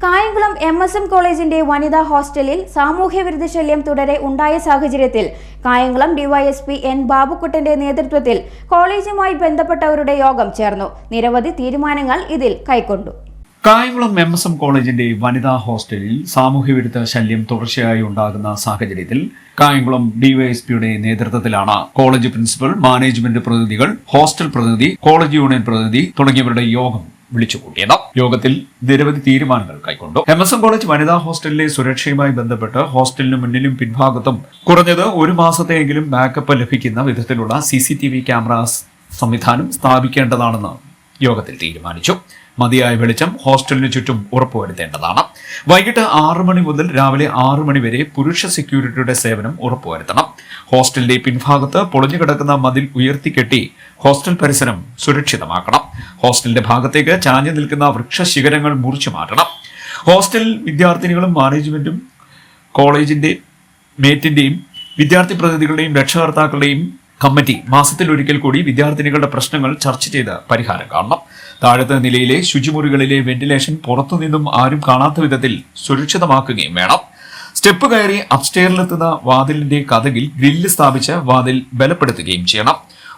Kayamkulam M S M കോളേജിന്റെ വനിതാ ഹോസ്റ്റലിൽ സാമൂഹ്യവിരുദ്ധ ശല്യം തുടരെ ഉണ്ടായ സാഹചര്യത്തിൽ കായംകുളം ഡിവൈഎസ്പി എൻ ബാബുക്കുട്ടന്റെ നേതൃത്വത്തിൽ കോളേജുമായി ബന്ധപ്പെട്ടവരുടെ യോഗം ചേർന്നു. നിരവധി തീരുമാനങ്ങൾ ഇതിൽ കൈക്കൊണ്ടു. കായംകുളം എം എസ് എം കോളേജിന്റെ വനിതാ ഹോസ്റ്റലിൽ സാമൂഹ്യവിരുദ്ധ ശല്യം തുടർച്ചയായി ഉണ്ടാകുന്ന സാഹചര്യത്തിൽ കായംകുളം ഡിവൈഎസ്പിയുടെ നേതൃത്വത്തിലാണ് കോളേജ് പ്രിൻസിപ്പൽ മാനേജ്മെന്റ് പ്രതിനിധികൾ ഹോസ്റ്റൽ പ്രതിനിധി കോളേജ് യൂണിയൻ പ്രതിനിധി തുടങ്ങിയവരുടെ യോഗം വിളിച്ചുകൂട്ടിയത്. യോഗത്തിൽ നിരവധി തീരുമാനങ്ങൾ കൈക്കൊണ്ടു. എം കോളേജ് വനിതാ ഹോസ്റ്റലിലെ സുരക്ഷയുമായി ബന്ധപ്പെട്ട് ഹോസ്റ്റലിന് മുന്നിലും പിൻഭാഗത്തും കുറഞ്ഞത് ഒരു മാസത്തെയെങ്കിലും ബാക്കപ്പ് ലഭിക്കുന്ന വിധത്തിലുള്ള സി ക്യാമറാസ് സംവിധാനം സ്ഥാപിക്കേണ്ടതാണെന്ന് യോഗത്തിൽ തീരുമാനിച്ചു. മതിയായ വെളിച്ചം ഹോസ്റ്റലിന് ചുറ്റും ഉറപ്പുവരുത്തേണ്ടതാണ്. വൈകിട്ട് ആറു മണി മുതൽ രാവിലെ ആറു മണി വരെ പുരുഷ സെക്യൂരിറ്റിയുടെ സേവനം ഉറപ്പുവരുത്തണം. ഹോസ്റ്റലിന്റെ പിൻഭാഗത്ത് പൊളിഞ്ഞു കിടക്കുന്ന മതിൽ ഉയർത്തിക്കെട്ടി ഹോസ്റ്റൽ പരിസരം സുരക്ഷിതമാക്കണം. ഹോസ്റ്റലിന്റെ ഭാഗത്തേക്ക് ചാഞ്ഞു നിൽക്കുന്ന വൃക്ഷശിഖരങ്ങൾ മുറിച്ചു മാറ്റണം. ഹോസ്റ്റൽ വിദ്യാർത്ഥിനികളും മാനേജ്മെന്റും കോളേജിന്റെ മേറ്റിന്റെയും വിദ്യാർത്ഥി പ്രതിനിധികളുടെയും രക്ഷകർത്താക്കളുടെയും കമ്മിറ്റി മാസത്തിൽ ഒരിക്കൽ കൂടി വിദ്യാർത്ഥിനികളുടെ പ്രശ്നങ്ങൾ ചർച്ച ചെയ്ത് പരിഹാരം കാണണം. താഴത്തെ നിലയിലെ ശുചിമുറികളിലെ വെന്റിലേഷൻ പുറത്തുനിന്നും ആരും കാണാത്ത വിധത്തിൽ സുരക്ഷിതമാക്കുകയും വേണം. സ്റ്റെപ്പ് കയറി അപ്സ്റ്റെയറിലെത്തുന്ന വാതിലിന്റെ കഥകിൽ ഗ്രില്ല് സ്ഥാപിച്ച് വാതിൽ ബലപ്പെടുത്തുകയും ചെയ്യണം.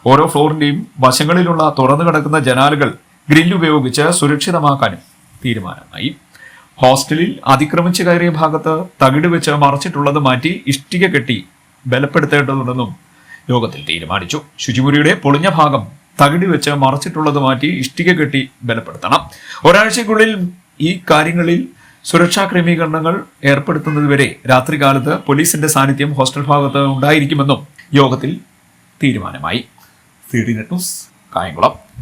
ഓരോ ഫ്ലോറിന്റെയും വശങ്ങളിലുള്ള തുറന്നു കിടക്കുന്ന ജനാലുകൾ ഗ്രില്ല് ഉപയോഗിച്ച് സുരക്ഷിതമാക്കാനും തീരുമാനമായി. ഹോസ്റ്റലിൽ അതിക്രമിച്ചു കയറിയ ഭാഗത്ത് തകിട് വെച്ച് മറച്ചിട്ടുള്ളത് മാറ്റി ഇഷ്ടിക കെട്ടി ബലപ്പെടുത്തേണ്ടതുണ്ടെന്നും യോഗത്തിൽ തീരുമാനിച്ചു. ശുചിമുറിയുടെ പൊളിഞ്ഞ ഭാഗം തകിടി വെച്ച് മറച്ചിട്ടുള്ളത് മാറ്റി ഇഷ്ടിക കെട്ടി ബലപ്പെടുത്തണം. ഒരാഴ്ചക്കുള്ളിൽ ഈ കാര്യങ്ങളിൽ സുരക്ഷാ ക്രമീകരണങ്ങൾ ഏർപ്പെടുത്തുന്നതുവരെ രാത്രികാലത്ത് പോലീസിന്റെ സാന്നിധ്യം ഹോസ്റ്റൽ ഭാഗത്ത് ഉണ്ടായിരിക്കുമെന്നും യോഗത്തിൽ തീരുമാനമായി. C D net news Kayamkulam.